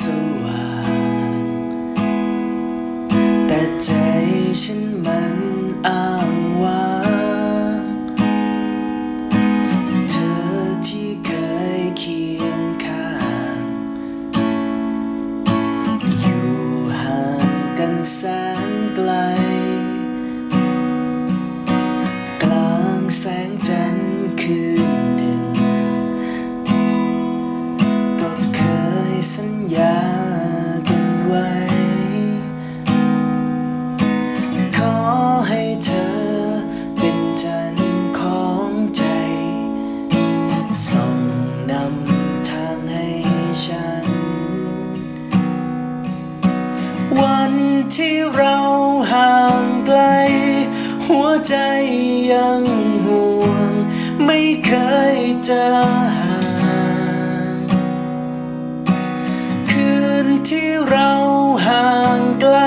สว่าง แต่ใจฉันมันอ้างว้างเธอที่เคยเคียงข้าง อยู่ห่างกันแสนไกล ที่เราห่างไกล หัวใจยังห่วง ไม่เคยจะห่างคืนที่เราห่างไกล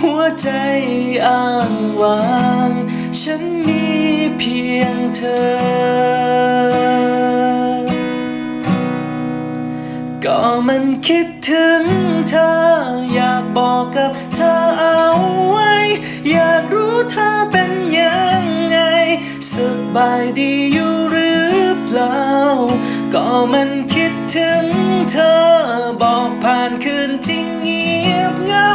หัวใจอ้างว้าง ฉันมีเพียงเธอก็มันคิดถึงเธออยา บอกกับเธอเอาไว้ อยากรู้เธอเป็นยังไง สบายดีอยู่หรือเปล่า ก็มันคิดถึงเธอ บอกผ่านคืนที่เงียบเงา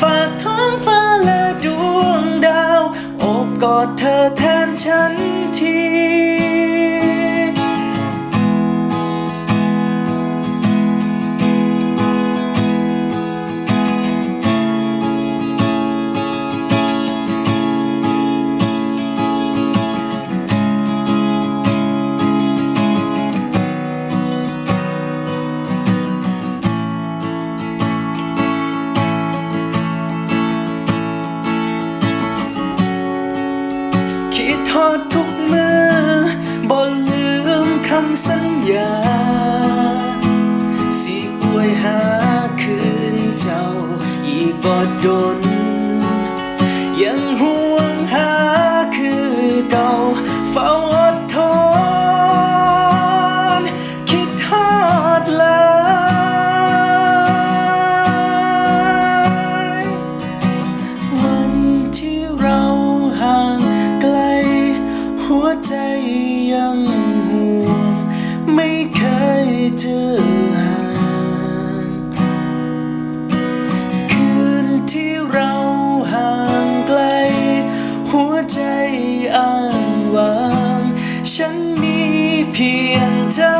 ฝากท้องฟ้าและดวงดาว โอบกอดเธอแทนฉัน ดทุกเมื่อบ่ลืมคำสัญญา สิอวยหาคืนเจ้า อีกบ่ดน พียงเธอ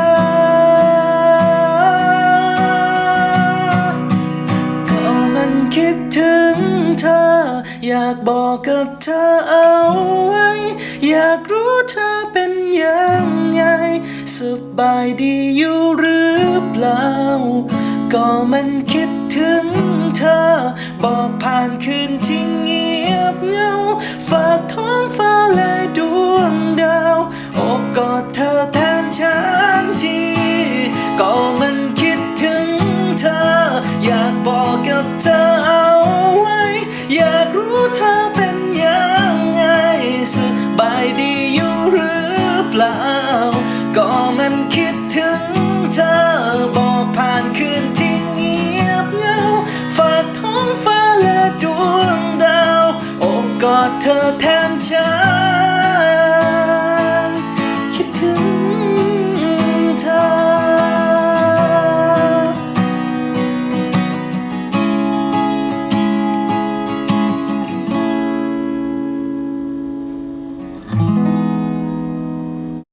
ก็มันคิดถึงเธอ อยากบอกกับเธอเอาไว้ อยากรู้เธอเป็นยังไง สบายดีอยู่หรือเปล่า ก็มันคิดถึงเธอ บอกผ่านคืนที่เงียบเงา ฝากท้องฟ้าและ คิดถึงเธอบอกผ่านคืนที่เงียบเหงาฝากท้องฟ้าและดวงดาวโอบกอดเธอแทนฉัน